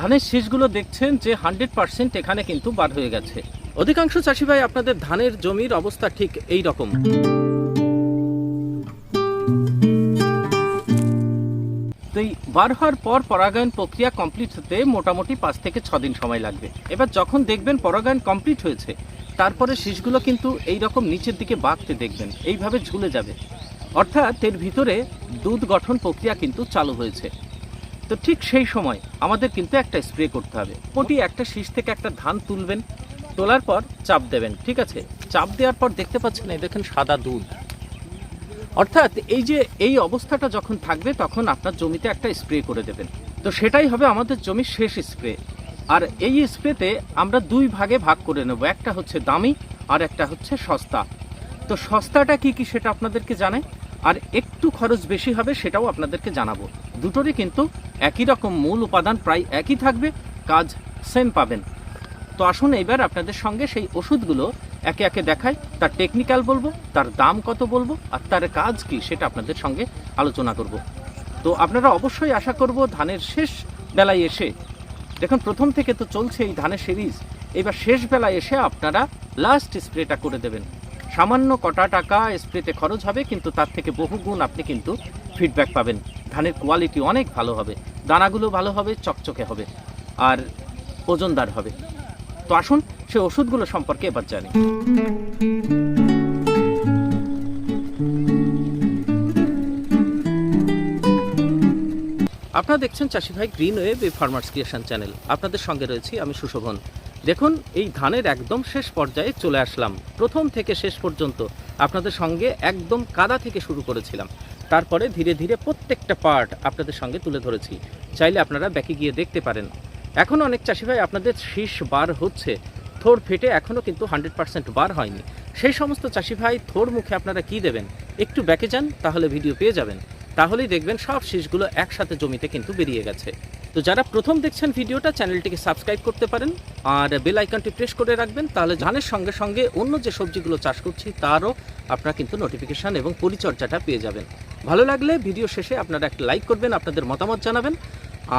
ধানের শীষগুলো দেখছেন যে হান্ড্রেড পার্সেন্ট এখানে কিন্তু বার হয়ে গেছে। অধিকাংশ চাষি ভাই আপনাদের ধানের জমির অবস্থা ঠিক এই রকম। তো এই বার হওয়ার পর পরাগায়ন প্রক্রিয়া কমপ্লিট হতে মোটামুটি পাঁচ থেকে ছ দিন সময় লাগবে। এবার যখন দেখবেন পরাগায়ন কমপ্লিট হয়েছে তারপরে শীষগুলো কিন্তু এই রকম নিচের দিকে বাঁকতে দেখবেন এইভাবে ঝুলে যাবে। অর্থাৎ এর ভিতরে দুধ গঠন প্রক্রিয়া কিন্তু চালু হয়েছে। তো ঠিক সেই সময় আমাদের কিন্তু একটা স্প্রে করতে হবে। প্রতি একটা শীষ থেকে একটা ধান তুলবেন, তোলার পর চাপ দেবেন, ঠিক আছে? চাপ দেওয়ার পর দেখতে পাচ্ছেন, এই দেখেন সাদা দুধ অর্থাৎ এই যে, এই অবস্থাটা যখন থাকবে, তখন আপনার জমিতে একটা স্প্রে করে দেবেন। তো সেটাই হবে আমাদের জমির শেষ স্প্রে আর এই স্প্রেতে আমরা দুই ভাগে ভাগ করে নেব। একটা হচ্ছে দামি আর একটা হচ্ছে সস্তা। তো সস্তাটা কি কি সেটা আপনাদেরকে জানাই। আর একটু খরচ বেশি হবে সেটাও আপনাদেরকে জানাব। দুটোরই কিন্তু একই রকম মূল উপাদান প্রায় একই থাকবে, কাজ সেম পাবেন। তো আসুন এবার আপনাদের সঙ্গে সেই ওষুধগুলো একে একে দেখাই, তার টেকনিক্যাল বলব, তার দাম কত বলব, আর তার কাজ কি সেটা আপনাদের সঙ্গে আলোচনা করব। তো আপনারা অবশ্যই আশা করব ধানের শেষ বেলায় এসে, দেখুন প্রথম থেকে তো চলছে এই ধানের সিরিজ এবার শেষ বেলায় এসে আপনারা লাস্ট স্প্রেটা করে দেবেন। সামান্য কটা টাকা স্প্রেতে খরচ হবে, কিন্তু তার থেকে বহু গুণ আপনি কিন্তু ফিডব্যাক পাবেন। ধানের কোয়ালিটি অনেক ভালো হবে, দানাগুলো ভালো হবে, চকচকে হবে, আর ওজনদার হবে। তো আসুন, সে ওষুধগুলো সম্পর্কে এবার জানি। আপনারা দেখছেন চাষি ভাই green web farmers creation channel আপনাদের সঙ্গে রয়েছি আমি সুশোভন। দেখুন, এই ধানের একদম শেষ পর্যায়ে চলে আসলাম। প্রথম থেকে শেষ পর্যন্ত আপনাদের সঙ্গে একদম কাদা থেকে শুরু করেছিলাম। তারপরে ধীরে ধীরে প্রত্যেকটা পার্ট আপনাদের সঙ্গে তুলে ধরেছি। চাইলে আপনারা ব্যাকে গিয়ে দেখতে পারেন। এখন অনেক চাষি ভাই, আপনাদের শীষ বার হচ্ছে। থোড় ফেটে এখনও কিন্তু হান্ড্রেড পার্সেন্ট বার হয়নি। সেই সমস্ত চাষি ভাই থোড় মুখে আপনারা কি দেবেন? একটু ব্যাকে যান, তাহলে ভিডিও পেয়ে যাবেন। তাহলেই দেখবেন সব শীষগুলো একসাথে জমিতে কিন্তু বেরিয়ে গেছে। তো যারা প্রথম দেখছেন ভিডিওটা, চ্যানেলটিকে সাবস্ক্রাইব করতে পারেন আর বেল আইকনটি প্রেস করে রাখবেন, তাহলে ধানের সঙ্গে সঙ্গে অন্য যে সবজিগুলো চাষ করছি তারও আপনারা কিন্তু নোটিফিকেশান এবং পরিচর্যাটা পেয়ে যাবেন। ভালো লাগলে ভিডিও শেষে আপনারা একটা লাইক করবেন, আপনাদের মতামত জানাবেন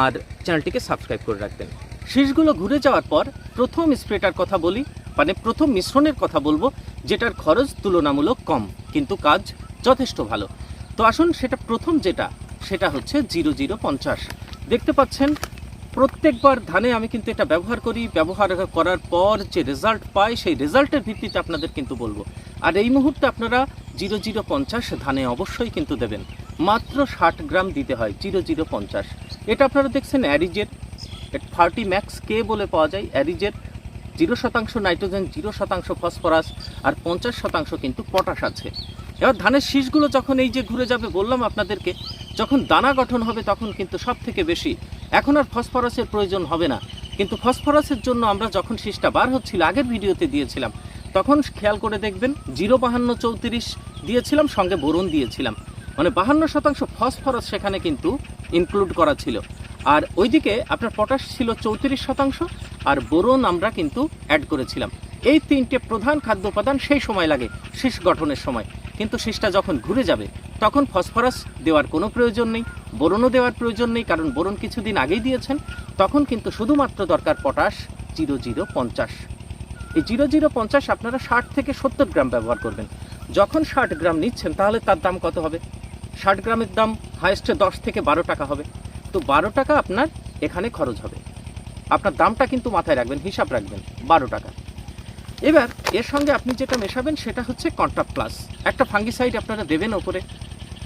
আর চ্যানেলটিকে সাবস্ক্রাইব করে রাখবেন। শীষগুলো ঘুরে যাওয়ার পর প্রথম স্প্রেটার কথা বলি মানে প্রথম মিশ্রণের কথা বলব, যেটার খরচ তুলনামূলক কম, কিন্তু কাজ যথেষ্ট ভালো। তো আসুন সেটা প্রথম যেটা, সেটা হচ্ছে জিরো জিরো পঞ্চাশ। দেখতে পাচ্ছেন, প্রত্যেকবার ধানে আমি কিন্তু এটা ব্যবহার করি। ব্যবহার করার পর যে রেজাল্ট পাই, সেই রেজাল্টের ভিত্তিতে আপনাদের কিন্তু বলব। আর এই মুহূর্তে আপনারা জিরো জিরো পঞ্চাশ ধানে অবশ্যই কিন্তু দেবেন। মাত্র ষাট গ্রাম দিতে হয় জিরো জিরো পঞ্চাশ। এটা আপনারা দেখছেন অ্যারিজের থার্টি ম্যাক্স কে বলে পাওয়া যায়। অ্যারিজের জিরো শতাংশ নাইট্রোজেন, জিরো শতাংশ ফসফরাস আর পঞ্চাশ শতাংশ কিন্তু পটাশ আছে। এবার ধানের শীষগুলো যখন এই যে ঘুরে যাবে, বললাম আপনাদেরকে যখন দানা গঠন হবে তখন কিন্তু সব থেকে বেশি। এখন আর ফসফরাসের প্রয়োজন হবে না। কিন্তু ফসফরাসের জন্য আমরা যখন শীষটা বার হচ্ছিল, আগের ভিডিওতে দিয়েছিলাম, তখন খেয়াল করে দেখবেন জিরো বাহান্ন চৌত্রিশ দিয়েছিলাম, সঙ্গে বোরন দিয়েছিলাম। মানে বাহান্ন শতাংশ ফসফরাস সেখানে কিন্তু ইনক্লুড করা ছিল। আর ওইদিকে আপনার পটাশ ছিল চৌত্রিশ শতাংশ, আর বোরন আমরা কিন্তু অ্যাড করেছিলাম। এই তিনটে প্রধান খাদ্য উপাদান সেই সময় লাগে, শীষ গঠনের সময়। কিন্তু শীষটা যখন ঘুরে যাবে, তখন ফসফরাস দেওয়ার কোনো প্রয়োজন নেই বোরনও দেওয়ার প্রয়োজন নেই, কারণ বোরন কিছুদিন আগেই দিয়েছেন, তখন কিন্তু শুধুমাত্র দরকার পটাশ জিরো জিরো পঞ্চাশ। এই জিরো জিরো পঞ্চাশ আপনারা ষাট থেকে সত্তর গ্রাম ব্যবহার করবেন। যখন ষাট গ্রাম নিচ্ছেন, তাহলে তার দাম কত হবে? ষাট গ্রামের দাম হায়েস্টে দশ থেকে বারো টাকা হবে। তো বারো টাকা আপনার এখানে খরচ হবে। আপনার দামটা কিন্তু মাথায় রাখবেন, হিসাব রাখবেন, বারো টাকা। এবার, এর সঙ্গে আপনি যেটা মেশাবেন সেটা হচ্ছে কন্ট্রাপ প্লাস। একটা ফাঙ্গিসাইড আপনারা দেবেন ওপরে,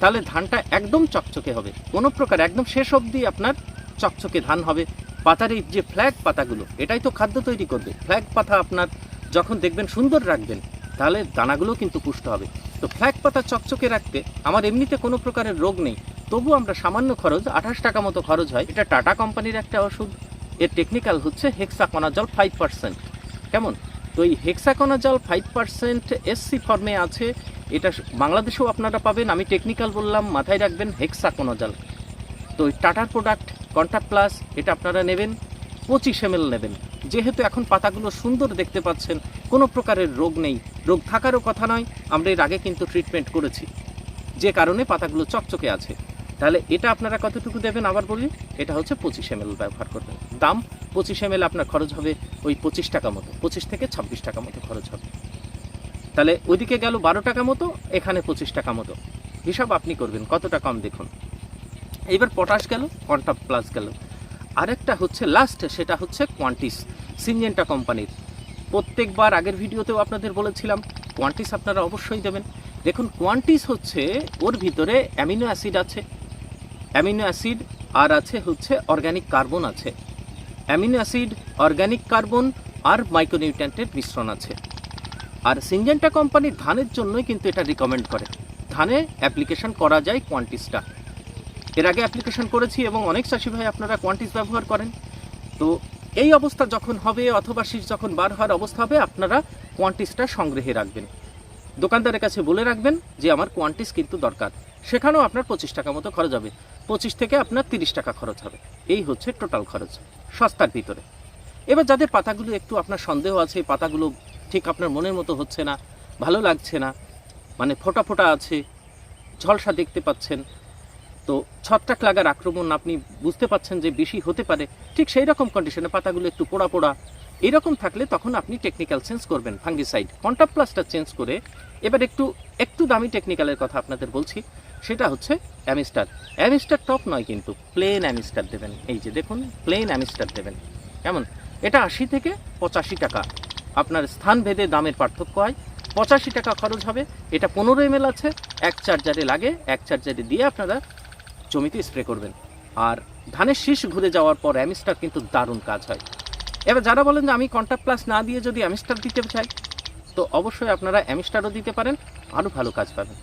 তাহলে ধানটা একদম চকচকে হবে। কোনো প্রকার, একদম শেষ অবধি আপনার চকচকে ধান হবে। পাতার এই যে ফ্ল্যাগ পাতাগুলো, এটাই তো খাদ্য তৈরি করবে। ফ্ল্যাগ পাতা আপনার যখন দেখবেন সুন্দর রাখবেন, তাহলে দানাগুলো কিন্তু পুষ্ট হবে। তো ফ্ল্যাগ পাতা চকচকে রাখতে আমার এমনিতে কোনো প্রকারের রোগ নেই। তবু আমরা সামান্য খরচ, আঠাশ টাকা মতো খরচ হয়। এটা টাটা কোম্পানির একটা ওষুধ। এর টেকনিক্যাল হচ্ছে হেক্সাকোনাজল ফাইভ পার্সেন্ট কেমন? তো এই হেক্সাকোনাজল ফাইভ পার্সেন্ট এসসি ফর্মে আছে, এটা বাংলাদেশেও আপনারা পাবেন। আমি টেকনিক্যাল বললাম, মাথায় রাখবেন হেক্সাকোনাজল তো টাটার প্রোডাক্ট কন্ট্যাক্ট প্লাস এটা আপনারা নেবেন, পঁচিশ এম নেবেন। যেহেতু এখন পাতাগুলো সুন্দর দেখতে পাচ্ছেন, কোনো প্রকারের রোগ নেই। রোগ থাকারও কথা নয়, আমরা এর আগে কিন্তু ট্রিটমেন্ট করেছি। যে কারণে পাতাগুলো চকচকে আছে। তাহলে এটা আপনারা কতটুকু দেবেন আবার বলি? এটা হচ্ছে পঁচিশ এম ব্যবহার করবেন। দাম পঁচিশ এম আপনার খরচ হবে ওই পঁচিশ টাকা মতো, পঁচিশ থেকে ছাব্বিশ টাকা মতো খরচ হবে। তাহলে ওইদিকে গেল বারো টাকা মতো, এখানে পঁচিশ টাকা মতো। হিসাব আপনি করবেন, কতটা কম দেখুন। এবার পটাশ গেল কন্টাপ প্লাস গেল। আরেকটা হচ্ছে লাস্ট, সেটা হচ্ছে কোয়ান্টিস, সিনজেন্টা কোম্পানির। প্রত্যেকবার আগের ভিডিওতেও আপনাদের বলেছিলাম, কোয়ান্টিস আপনারা অবশ্যই দেবেন। দেখুন, কোয়ান্টিস হচ্ছে ওর ভিতরে অ্যামিনো অ্যাসিড আছে অ্যামিনো অ্যাসিড আর আছে হচ্ছে অর্গানিক কার্বন আছে। অ্যামিনো অ্যাসিড অর্গ্যানিক কার্বন আর মাইক্রোনিউট্রিয়েন্টের মিশ্রণ আছে। আর সিনজেন্টা কোম্পানির ধানের জন্যই কিন্তু এটা রিকমেন্ড করে। ধানে অ্যাপ্লিকেশন করা যায় কোয়ান্টিসটা এর আগে অ্যাপ্লিকেশন করেছি এবং অনেক চাষি ভাই আপনারা কোয়ান্টিস ব্যবহার করেন। তো এই অবস্থা যখন হবে অথবা শীষ যখন বার হওয়ার অবস্থা হবে, আপনারা কোয়ান্টিসটা সংগ্রহে রাখবেন। দোকানদারের কাছে বলে রাখবেন যে, আমার কোয়ান্টিস কিন্তু দরকার। সেখানেও আপনার পঁচিশ টাকা মতো খরচ হবে। পঁচিশ থেকে আপনার তিরিশ টাকা খরচ হবে। এই হচ্ছে টোটাল খরচ, সস্তার ভিতরে। এবার যাদের পাতাগুলো একটু আপনার সন্দেহ আছে পাতাগুলো ঠিক আপনার মনের মতো হচ্ছে না, ভালো লাগছে না মানে ফোটা ফোটা আছে, ঝলসা দেখতে পাচ্ছেন, তো ছত্রাক লাগার আক্রমণ আপনি বুঝতে পাচ্ছেন যে বেশি হতে পারে, ঠিক সেই রকম কন্ডিশনে পাতাগুলো একটু পোড়া পোড়া, এরকম থাকলে তখন আপনি টেকনিক্যাল চেঞ্জ করবেন ফাঙ্গিসাইড কন্টাপ প্লাসটা চেঞ্জ করে, এবার একটু একটু দামি টেকনিক্যালের কথা আপনাদের বলছি সেটা হচ্ছে অ্যামিস্টার। অ্যামিস্টার টপ নয় কিন্তু, প্লেন অ্যামিস্টার দেবেন। এই যে দেখুন, প্লেন অ্যামিস্টার দেবেন। কেমন? এটা আশি থেকে পঁচাশি টাকা। আপনার স্থান ভেদে দামের পার্থক্য হয়। পঁচাশি টাকা খরচ হবে। এটা পনেরো এম আছে। এক চার্জারে লাগে। এক চার্জারে দিয়ে আপনারা জমিতে স্প্রে করবেন। আর ধানের শীষ ঘুরে যাওয়ার পর অ্যামিস্টার কিন্তু দারুণ কাজ হয়। এবার যারা বলেন যে আমি কন্ট্যাক্ট প্লাস না দিয়ে যদি অ্যামিস্টার দিতে চাই, তো অবশ্যই আপনারা অ্যামিস্টারও দিতে পারেন। আরও ভালো কাজ পাবেন।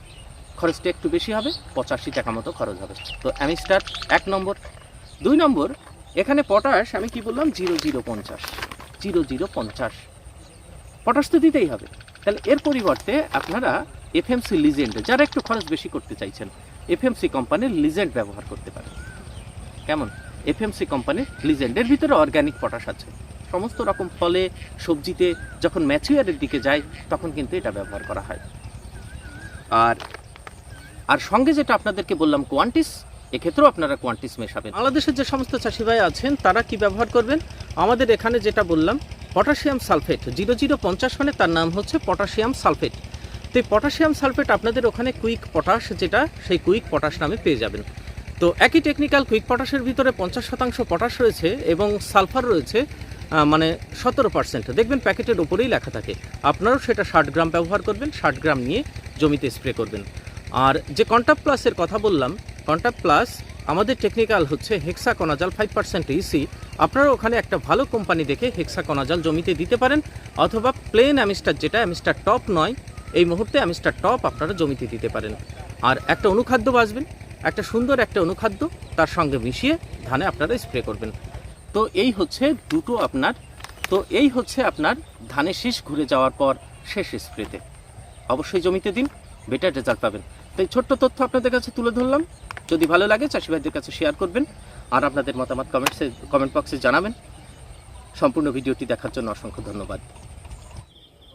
খরচটা একটু বেশি হবে, পঁচাশি টাকা মতো খরচ হবে। তো অ্যামিস্টার এক নম্বর। দুই নম্বর, এখানে পটাশ, আমি কি বললাম? জিরো জিরো পঞ্চাশ। জিরো জিরো পঞ্চাশ। পটাশ তো দিতেই হবে। তাহলে এর পরিবর্তে আপনারা এফএমসি লিজেন্ড, যারা একটু খরচ বেশি করতে চাইছেন, এফএমসি কোম্পানির লিজেন্ড ব্যবহার করতে পারেন। কেমন? এফএমসি কোম্পানির লিজেন্ডের ভিতরে অর্গ্যানিক পটাশ আছে। সমস্ত রকম ফলে, সবজিতে যখন ম্যাচিউয়ারের দিকে যায়, তখন কিন্তু এটা ব্যবহার করা হয়। আর আর সঙ্গে যেটা আপনাদেরকে বললাম কোয়ান্টিস এক্ষেত্রেও আপনারা কোয়ান্টিস মেশাবেন। বাংলাদেশের যে সমস্ত চাষি ভাই আছেন, তারা কি ব্যবহার করবেন? আমাদের এখানে যেটা বললাম, পটাশিয়াম সালফেট, জিরো জিরো পঞ্চাশ মানে তার নাম হচ্ছে পটাশিয়াম সালফেট। তো এই পটাশিয়াম সালফেট আপনাদের ওখানে কুইক পটাশ যেটা, সেই কুইক পটাশ নামে পেয়ে যাবেন। তো একই টেকনিক্যাল কুইক পটাশের ভিতরে পঞ্চাশ শতাংশ পটাশ রয়েছে এবং সালফার রয়েছে মানে সতেরো পার্সেন্ট। দেখবেন প্যাকেটের ওপরেই লেখা থাকে। আপনারাও সেটা ষাট গ্রাম ব্যবহার করবেন, ষাট গ্রাম নিয়ে জমিতে স্প্রে করবেন। আর যে কন্টাপ প্লাসের কথা বললাম কন্টাপ প্লাস আমাদের টেকনিক্যাল হচ্ছে hexaconazole five percent EC আপনারা ওখানে একটা ভালো কোম্পানি দেখে হেক্সা কনাজাল জমিতে দিতে পারেন, অথবা প্লেন অ্যামিস্টার যেটা অ্যামিস্টার টপ নয়, এই মুহূর্তে অ্যামিস্টার টপ আপনারা জমিতে দিতে পারেন। আর একটা অনুখাদ্য বাঁচবেন, একটা সুন্দর একটা অনুখাদ্য, তার সঙ্গে মিশিয়ে ধানে আপনারা স্প্রে করবেন। তো এই হচ্ছে দুটো আপনার, তো এই হচ্ছে আপনার ধানের শীষ ঘুরে যাওয়ার পর শেষ স্প্রেতে অবশ্যই জমিতে দিন বেটার রেজাল্ট পাবেন। তো এই ছোট্ট তথ্য আপনাদের কাছে তুলে ধরলাম। যদি ভালো লাগে, চাষি ভাইদের কাছে শেয়ার করবেন আর আপনাদের মতামত কমেন্টসে কমেন্ট বক্সে জানাবেন। সম্পূর্ণ ভিডিওটি দেখার জন্য অসংখ্য ধন্যবাদ।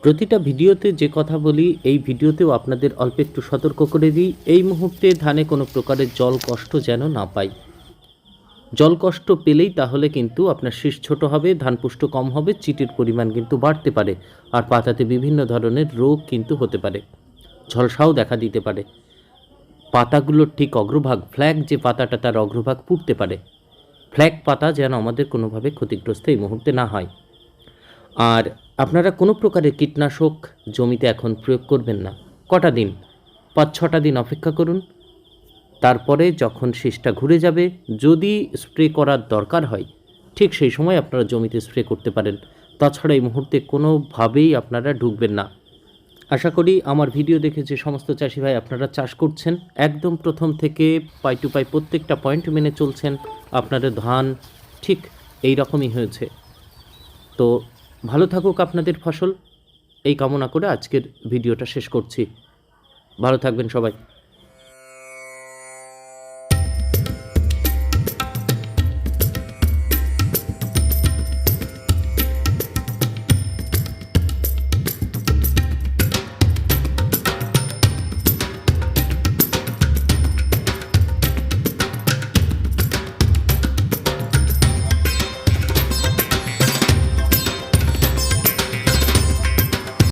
প্রতিটা ভিডিওতে যে কথা বলি, এই ভিডিওতেও আপনাদের অল্প একটু সতর্ক করে দিই। এই মুহূর্তে ধানে কোনো প্রকারের জল কষ্ট যেন না পাই। জল কষ্ট পেলেই তাহলে কিন্তু আপনার শীষ ছোট হবে, ধান পুষ্ট কম হবে, চিটির পরিমাণ কিন্তু বাড়তে পারে। আর পাতাতে বিভিন্ন ধরনের রোগ কিন্তু হতে পারে। ঝলসাও দেখা দিতে পারে। পাতাগুলোর ঠিক অগ্রভাগ, ফ্ল্যাগ যে পাতাটা তার অগ্রভাগ পুড়তে পারে। ফ্ল্যাগ পাতা যেন আমাদের কোনোভাবে ক্ষতিগ্রস্ত এই মুহূর্তে না হয়। আর আপনারা কোনো প্রকারের কীটনাশক জমিতে এখন প্রয়োগ করবেন না। কটা দিন? পাঁচ, ছটা দিন অপেক্ষা করুন। তারপরে যখন শীষটা ঘুরে যাবে, যদি স্প্রে করার দরকার হয়, ঠিক সেই সময় আপনারা জমিতে স্প্রে করতে পারেন। তাছাড়া এই মুহূর্তে কোনোভাবেই আপনারা ঢুকবেন না। আশা করি আমার ভিডিও দেখে যে সমস্ত চাষি ভাই আপনারা চাষ করছেন, একদম প্রথম থেকে পাই টু পাই প্রত্যেকটা পয়েন্ট মেনে চলছেন, আপনাদের ধান ঠিক এই রকমই হয়েছে। তো ভালো থাকুক আপনাদের ফসল, এই কামনা করে আজকের ভিডিওটা শেষ করছি। ভালো থাকবেন সবাই।